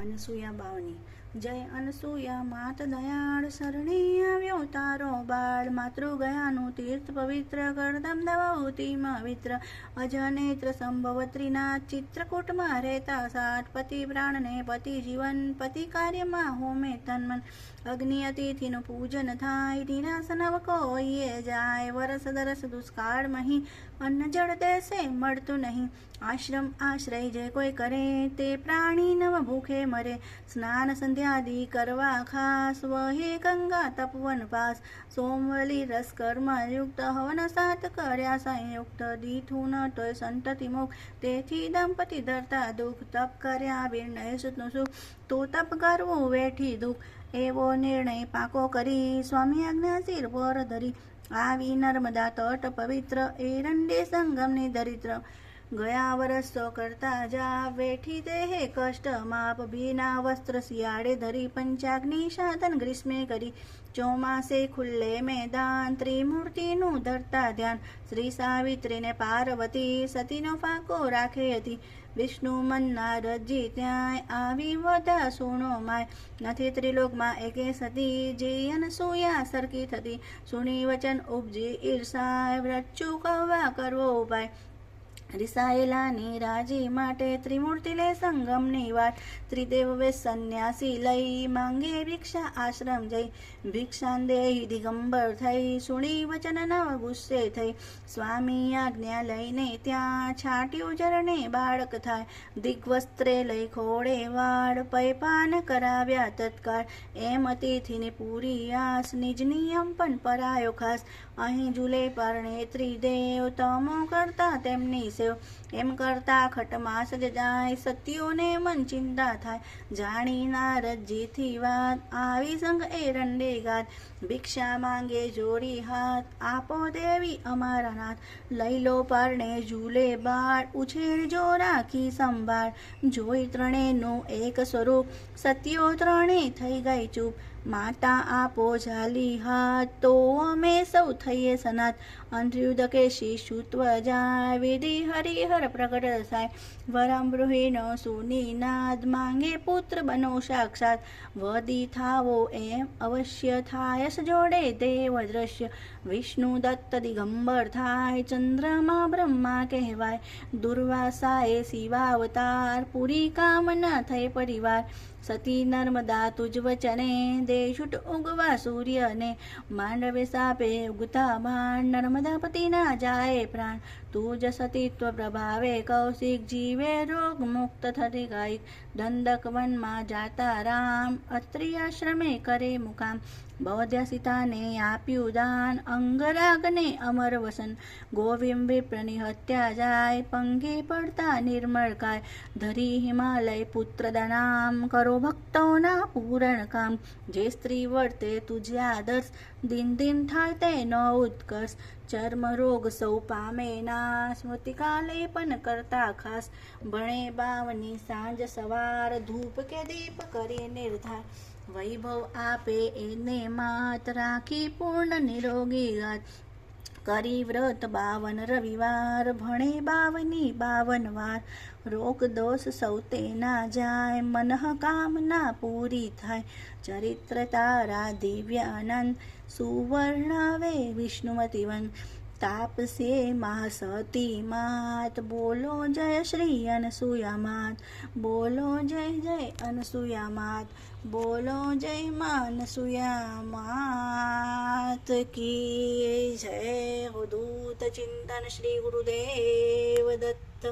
અનસૂયા બાવની જય અનસૂયા માત દયાળ શરણે આવ્યો તારો બાળ. માતૃ ગયાનું તીર્થ પવિત્ર કરદમ દવાઉતીમાં વિત્ર અજનેત્ર સંભવત્રીના ચિત્રકૂટમાં રહેતા સાત પતિ પ્રાણને પતિ જીવન, પતિ કાર્યમાં હોમે તન્મન અગ્નિ અતિથિનું પૂજન થાય નિરાશ નવ કોઈએ જાય. વરસ દરસ દુષ્કાળ મહી, અન્ન જળ દેશે મળતું નહીં. આશ્રમ આશ્રય જે કોઈ કરે તે પ્રાણી નવ ભૂખે મરે. સ્નાન સંધ્યાદી કરવા ખાસ. વહે ગંગા તપવન પાસ. સોમવલી રસ કર્મ યુક્ત હવન સાત કર્યા. સંયુક્ત દીઠું ન તોય સંતતિ મુખ તેથી દંપતિ ધરતા દુઃખ તપ કર્યા. વિનય સુતનું સુખ. તો તપ કરવું વેઠી દુઃખ. એવો નિર્ણય પાકો કરી. સ્વામી આજ્ઞા શિર પર ધરી. આવી નર્મદા તટ પવિત્ર. એરંડે સંગમની દરિદ્ર. ગયા વરસ તો કરતા જા, વેઠી દેહે કષ્ટ, માપ ભીના વસ્ત્ર શિયાળે ધરી, પંચાગ્નિ સાધન ગ્રીષ્મે કરી. ચોમાસે ખુલ્લે મેદાન, ત્રિમૂર્તિનું ધરતા ધ્યાન. શ્રી સાવિત્રીને પાર્વતી સતીનો ફાંકો રાખે હતી વિષ્ણુ મનના ત્યાંય ત્યાં આવી વધા સુણો માય. નથી ત્રિલોકમાં એકે સતી, જીયન સુયા સરકી થતી. સુણી વચન ઉપજી ઈર્ષાય, વ્રત ચૂકવવા કરવો ઉપાય. રિસાયેલાની રાજી માટે ત્રિમૂર્તિ લે સંગમની વાત. ત્રિદેવ સંન્યાસી લઈ માંગે ભિક્ષા આશ્રમ જઈ. ભિક્ષાન દેહી દિગંબર થઈ, સુણી વચન નવ ગુસ્સે થઈ. સ્વામી આજ્ઞા લઈને ત્યાં છાટ્યું જરણે બાળક થાય. દિગ્વસ્ત્રે લઈ ખોડે વાળ પૈપાન કરાવ્યા તત્કાળ. એમ અતિથિની પૂરી આસ નિજ નિયમ પણ પરાયો ખાસ. અહીં જુલે પરણે ત્રિદેવ, તમો કરતા તેમની સેવ એમ કરતા ખટમાસ જ જાય સત્યોને મન ચિંતા થાય. જાણી નારદજીથી વાત, આવી સંગ એરંડે ગાત. ભિક્ષા માંગે જોડી હાથ, આપો દેવી અમારા નાથ. લઈ લો પરણે ઝૂલે બાળ, ઉછેરજો રાખી સંભાળ. જોઈ ત્રણેયનું એક સ્વરૂપ સત્યો ત્રણે થઈ ગઈ ચૂપ. માતા આપો ઝાલી હાથ, તો અમે સૌ થઈએ સનાત અંધ્યુદકે શિશુત્વ જાય, વિધિ હરિહર પ્રગટ થાય. વરામૃહિનો સુની નાદ માંગે પુત્ર બનો સાક્ષાત. વદી થાવો એમ અવશ્ય થાય જોડે દેવ દ્રશ્ય. વિષ્ણુ દત્ત દિગંબર થાય ચંદ્રમા બ્રહ્મા કહેવાય. દુર્વાસાએ શિવાવતાર પૂરી કામના થઈ પરિવાર. સતી નર્મદા તુજ વચને દેશુટ ઉગવા સૂર્યને. માંડવે સાપે ઉગતા ભાણ નર્મદા પતિના જાય પ્રાણ. તુજ સતીત્વ પ્રભાવે કૌશિક જીવે રોગ મુક્ત થતી ગાયક દંડક વનમાં જાતા રામ અત્રિ આશ્રમે કરે મુકામ બૌદ્ધ સીતાને આપ્યું દાન અંગરાગને અમર વસન ગોવિમ વિપ્રની હત્યા જાય પંગે પડતા નિર્મળ કાય ધરી હિમાલય પુત્ર દનામ કરો ભક્તોના પૂરણ કામ જે સ્ત્રી વર્તે તુજે આદર્શ દિન દિન થાય તેનો ઉત્કર્ષ ચર્મ રોગ સૌ પામે ના સ્મૃતિકાલે પણ કરતા ખાસ. ભણે બાવની સાંજ સવાર ધૂપ કે દીપ કરી નિર્ધાર. વૈભવ આપે એને માત રાખી પૂર્ણ નિરોગી ગાત કરી વ્રત બાવન રવિવાર, ભણે બાવની બાવન વાર. રોગ દોષ સૌ તેના જાય, મનઃ કામના પૂરી થાય. ચરિત્ર તારા દિવ્ય આનંદ સુવર્ણાવે વિષ્ણુમતીવન તાપસે મા સતી માત. બોલો જય શ્રી અનસૂયા માત. બોલો જય જય અનસૂયા માત. બોલો જય મા અનસૂયા માત કી જય અવધૂત ચિંતન શ્રી ગુરુદેવ દત્ત.